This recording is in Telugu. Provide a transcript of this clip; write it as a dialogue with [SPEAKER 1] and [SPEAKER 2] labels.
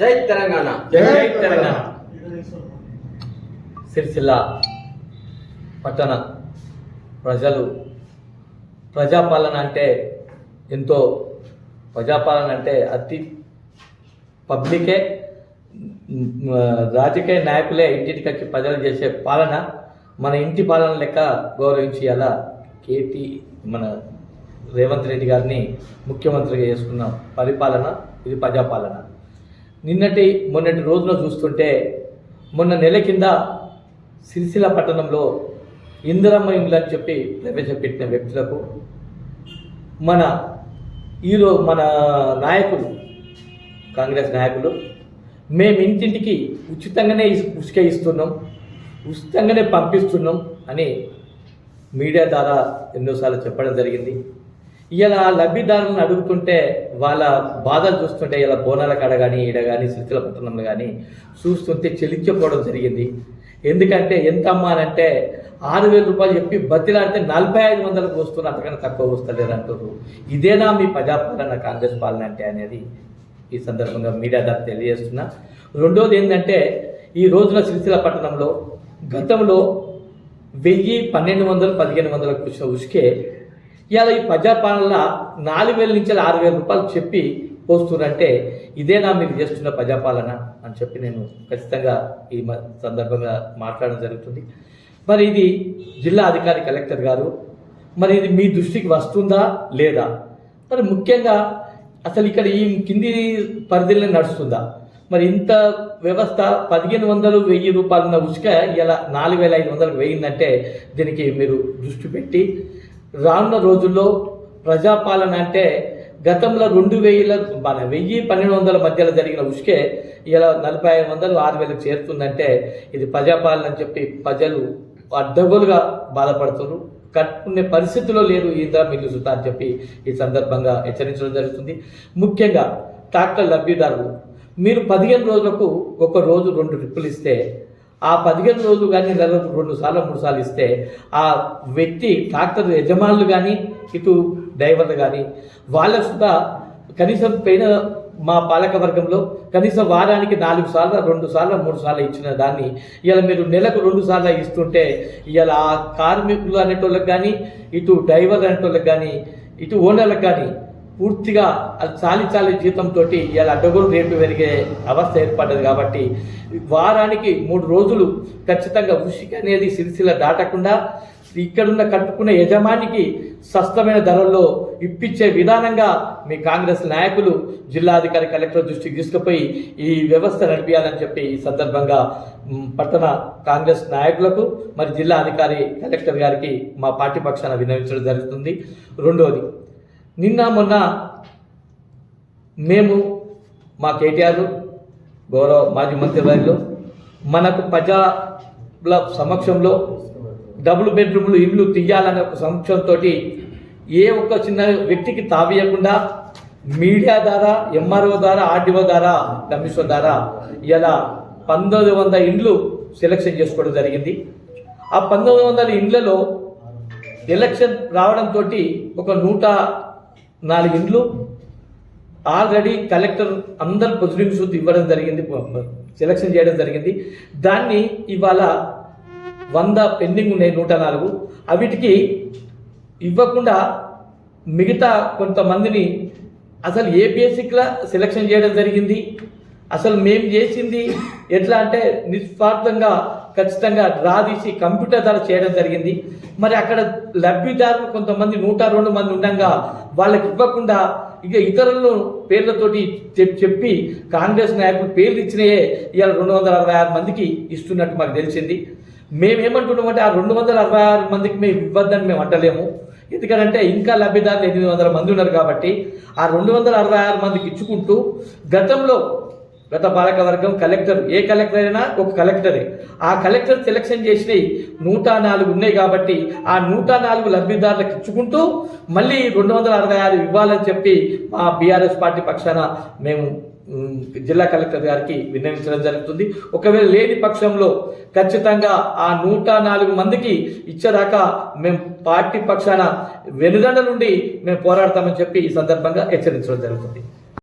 [SPEAKER 1] జై తెలంగాణ.
[SPEAKER 2] జై తెలంగాణ.
[SPEAKER 3] సిరిసిల్ల పట్టణ ప్రజలు ప్రజాపాలన అంటే ఎంతో ప్రజాపాలన అంటే అతి పబ్లికే రాజకీయ నాయకులే ఇంటికి వచ్చి ప్రజలు చేసే పాలన మన ఇంటి పాలన లెక్క గౌరవించి అలా కేటీ మన రేవంత్ రెడ్డి గారిని ముఖ్యమంత్రిగా చేసుకున్న పరిపాలన ఇది ప్రజాపాలన. నిన్నటి మొన్నటి రోజున చూస్తుంటే మొన్న నెల కింద సిరిసిల్ల పట్టణంలో ఇందిరమ్మ ఇండ్లు అని చెప్పి ప్రవేశపెట్టిన వ్యక్తులకు మన ఈరో మన నాయకులు కాంగ్రెస్ నాయకులు మేము ఇంటింటికి ఉచితంగానే ఇస్- ఉసుక ఇస్తున్నాం ఉచితంగానే పంపిస్తున్నాం అని మీడియా ద్వారా ఎన్నోసార్లు చెప్పడం జరిగింది. ఇలా లబ్ధిదారులను అడుగుతుంటే వాళ్ళ బాధలు చూస్తుంటే ఇలా బోనాల కాడ కానీ ఈడ కానీ సిరిసిల్ల పట్టణంలో కానీ చూస్తుంటే చెల్లించకపోవడం జరిగింది. ఎందుకంటే ఎంత అమ్మా అంటే ఆరు వేల రూపాయలు చెప్పి బతిలాడితే నలభై ఐదు వందలకు వస్తున్న అంతకన్నా తక్కువ వస్తలేరు అంటారు ఇదేనా మీ ప్రజాపాలన కాంగ్రెస్ పాలన అంటే అనేది ఈ సందర్భంగా మీడియా ద్వారా తెలియజేస్తున్నా. రెండోది ఏంటంటే ఈ రోజున సిరిసిల్ల పట్టణంలో గతంలో వెయ్యి పన్నెండు వందలు పదిహేను వందలకు వచ్చిన ఉసుకే ఇవాళ ఈ ప్రజాపాలన నాలుగు వేల నుంచి ఆరు వేల రూపాయలు చెప్పి పోస్తున్నారంటే ఇదేనా మీరు చేస్తున్న ప్రజాపాలన అని చెప్పి నేను ఖచ్చితంగా ఈ మ- సందర్భంగా మాట్లాడడం జరుగుతుంది. మరి ఇది జిల్లా అధికారి కలెక్టర్ గారు మరి ఇది మీ దృష్టికి వస్తుందా లేదా? మరి ముఖ్యంగా అసలు ఇక్కడ ఈ కింది పరిధిలో నడుస్తుందా? మరి ఇంత వ్యవస్థ పదిహేను వందలు వెయ్యి రూపాయలు ఉన్న ఇలా నాలుగు వేల ఐదు వందలకు వెయ్యిందంటే దీనికి మీరు దృష్టి పెట్టి రానున్న రోజుల్లో ప్రజాపాలన అంటే గతంలో రెండు వేల మన వెయ్యి పన్నెండు వందల మధ్యలో జరిగిన ఉసుకే ఇలా నలభై ఐదు వందలు ఆరు వేలకు చేరుతుందంటే ఇది ప్రజాపాలన అని చెప్పి ప్రజలు అడ్డగోలుగా బాధపడుతున్నారు. కట్టుకునే పరిస్థితిలో లేరు ఇంద్ర మిల్లు సుతా అని చెప్పి ఈ సందర్భంగా హెచ్చరించడం జరుగుతుంది. ముఖ్యంగా ట్రాక్టర్ లబ్ధిదారులు మీరు పదిహేను రోజులకు ఒక రోజు రెండు ట్రిప్పులు ఇస్తే ఆ పదిహేను రోజులు కానీ నెలకు రెండు సార్లు మూడు సార్లు ఇస్తే ఆ వ్యక్తి ట్రాక్టర్ యజమానులు కానీ ఇటు డ్రైవర్లు కానీ వాళ్ళ కూడా కనీసం పైన మా పాలక వర్గంలో కనీసం వారానికి నాలుగు సార్లు రెండు సార్లు మూడు సార్లు ఇచ్చిన దాన్ని ఇలా మీరు నెలకు రెండు సార్లు ఇస్తుంటే ఇలా ఆ కార్మికులు అనేటోళ్ళకి కానీ ఇటు డ్రైవర్ అనేటోళ్ళకి కానీ ఇటు ఓనర్లకు కానీ పూర్తిగా అది చాలి చాలి జీతంతో ఇలా అడ్డగోలు రేటు పెరిగే అవస్థ ఏర్పడ్డది కాబట్టి వారానికి మూడు రోజులు ఖచ్చితంగా ఉసిక అనేది సిరిసిల దాటకుండా ఇక్కడున్న కట్టుకున్న యజమానికి సస్తమైన ధరల్లో ఇప్పించే విధానంగా మీ కాంగ్రెస్ నాయకులు జిల్లాధికారి కలెక్టర్ దృష్టికి తీసుకుపోయి ఈ వ్యవస్థ నడిపించాలని చెప్పి ఈ సందర్భంగా పట్టణ కాంగ్రెస్ నాయకులకు మరి జిల్లా అధికారి కలెక్టర్ గారికి మా పార్టీ పక్షాన విన్నవించడం జరుగుతుంది. రెండోది నిన్న మొన్న మేము మా కేటీఆర్ గౌరవ మాజీ మంత్రి మనకు ప్రజల సమక్షంలో డబుల్ బెడ్రూమ్లు ఇల్లు తీయాలనే ఒక సమక్షంతో ఏ ఒక్క చిన్న వ్యక్తికి తావీయకుండా మీడియా ద్వారా ఎంఆర్ఓ ద్వారా ఆర్డీఓ ద్వారా కమిషనర్ ద్వారా ఇలా పంతొమ్మిది వందల ఇండ్లు సెలక్షన్ చేసుకోవడం జరిగింది. ఆ పంతొమ్మిది వందల ఇండ్లలో ఎలక్షన్ రావడంతో ఒక నూట నాలుగింట్లు ఆల్రెడీ కలెక్టర్ అందరు పొజిటివ్స్ ఇవ్వడం జరిగింది సెలక్షన్ చేయడం జరిగింది. దాన్ని ఇవాళ వంద పెండింగ్ ఉన్నాయి నూట నాలుగు. అవిటికి ఇవ్వకుండా మిగతా కొంతమందిని అసలు ఏ బేసిక్లా సెలక్షన్ చేయడం జరిగింది? అసలు మేము చేసింది ఎట్లా అంటే నిస్వార్థంగా ఖచ్చితంగా డ్రా తీసి కంప్యూటర్ ద్వారా చేయడం జరిగింది. మరి అక్కడ లబ్ధిదారులు కొంతమంది నూట రెండు మంది ఉండగా వాళ్ళకి ఇవ్వకుండా ఇక ఇతరులను పేర్లతోటి చెప్- చెప్పి కాంగ్రెస్ నాయకులు పేర్లు ఇచ్చినాయే ఇవాళ రెండు వందల అరవై ఆరు మందికి ఇస్తున్నట్టు మాకు తెలిసింది. మేమేమంటున్నామంటే ఆ రెండు వందల అరవై ఆరు మందికి మేము ఇవ్వద్దని మేము అంటలేము. ఎందుకంటే ఇంకా లబ్ధిదారులు ఎనిమిది వందల మంది ఉన్నారు కాబట్టి ఆ రెండు వందల అరవై ఆరు మందికి ఇచ్చుకుంటూ గతంలో గత పాలక వర్గం కలెక్టర్ ఏ కలెక్టర్ అయినా ఒక కలెక్టరే. ఆ కలెక్టర్ సెలక్షన్ చేసినవి నూట నాలుగు ఉన్నాయి కాబట్టి ఆ నూట నాలుగు లబ్ధిదారులకు ఇచ్చుకుంటూ మళ్ళీ రెండు వందల అరవై ఆరు ఇవ్వాలని చెప్పి మా బీఆర్ఎస్ పార్టీ పక్షాన మేము జిల్లా కలెక్టర్ గారికి విన్నవించడం జరుగుతుంది. ఒకవేళ లేని పక్షంలో ఖచ్చితంగా ఆ నూట నాలుగు మందికి ఇచ్చేదాకా మేము పార్టీ పక్షాన వెనుదండ నుండి మేము పోరాడతామని చెప్పి ఈ సందర్భంగా హెచ్చరించడం జరుగుతుంది.